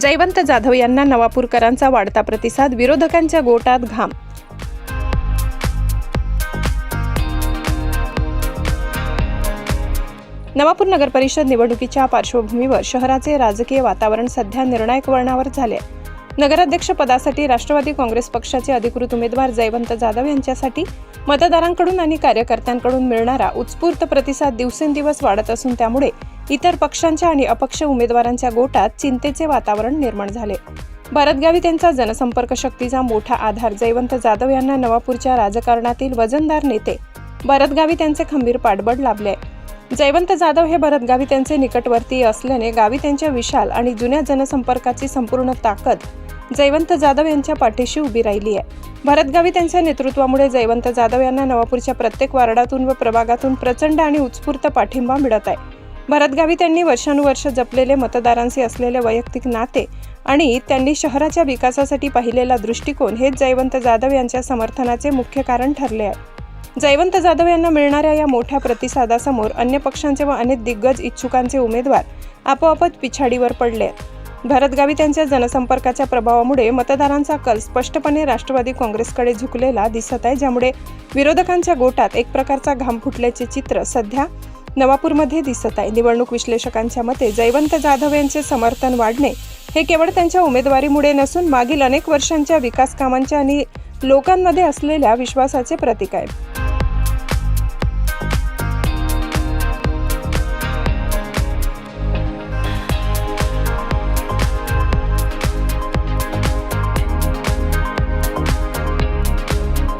जयवंत जाधव यांना नवापूरकरांचा वाढता प्रतिसाद विरोधकांच्या गोटात घाम. नवापूर नगर परिषद निवडणुकीच्या पार्श्वभूमीवर शहराचे राजकीय वातावरण सध्या निर्णायक वळणावर झाले नगराध्यक्ष पदासाठी राष्ट्रवादी काँग्रेस पक्षाचे अधिकृत उमेदवार जयवंत जाधव यांच्यासाठी मतदारांकडून आणि कार्यकर्त्यांकडून मिळणारा उत्स्फूर्त प्रतिसाद दिवसेंदिवस वाढत असून त्यामुळे इतर पक्षांच्या आणि अपक्ष उमेदवारांच्या गोटात चिंतेचे वातावरण निर्माण झाले. भरतगावी त्यांचा जनसंपर्क शक्तीचा मोठा आधार जयवंत जाधव यांना नवापूरच्या राजकारणातील वजनदार नेते. भरतगावी त्यांचे खंबीर पाठबळ लाभले. आहे. जयवंत जाधव हे भरतगावी त्यांचे निकटवर्तीय असल्याने गावी त्यांच्या विशाल आणि जुन्या जनसंपर्काची संपूर्ण ताकद जयवंत जाधव यांच्या पाठीशी उभी राहिली आहे. भरतगावी त्यांच्या नेतृत्वामुळे जयवंत जाधव यांना नवापूरच्या प्रत्येक वार्डातून व प्रभागातून प्रचंड आणि उत्स्फूर्त पाठिंबा मिळत आहे. भरतगावी त्यांनी वर्षानुवर्ष जपलेले मतदारांशी असलेले वैयक्तिक नाते आणि त्यांनी शहराच्या विकासासाठी पाहिलेला दृष्टिकोन हेच जयवंत जाधव यांच्या समर्थनाचे मुख्य कारण ठरले आहे. जयवंत जाधव यांना मिळणाऱ्या या मोठ्या प्रतिसादासमोर अन्य पक्षांचे व अनेक दिग्गज इच्छुकांचे उमेदवार आपोआपच पिछाडीवर पडले आहेत. भरतगावी त्यांच्या जनसंपर्काच्या प्रभावामुळे मतदारांचा कल स्पष्टपणे राष्ट्रवादी काँग्रेसकडे झुकलेला दिसत आहे ज्यामुळे विरोधकांच्या गोटात एक प्रकारचा घाम फुटल्याचे चित्र सध्या नवापूरमध्ये दिसत आहे. निवडणूक विश्लेषकांच्या मते जयवंत जाधव यांचे समर्थन वाढणे हे केवळ त्यांच्या उमेदवारीमुळे नसून मागील अनेक वर्षांच्या विकास कामांच्या आणि लोकांमध्ये असलेल्या विश्वासाचे प्रतीक आहे.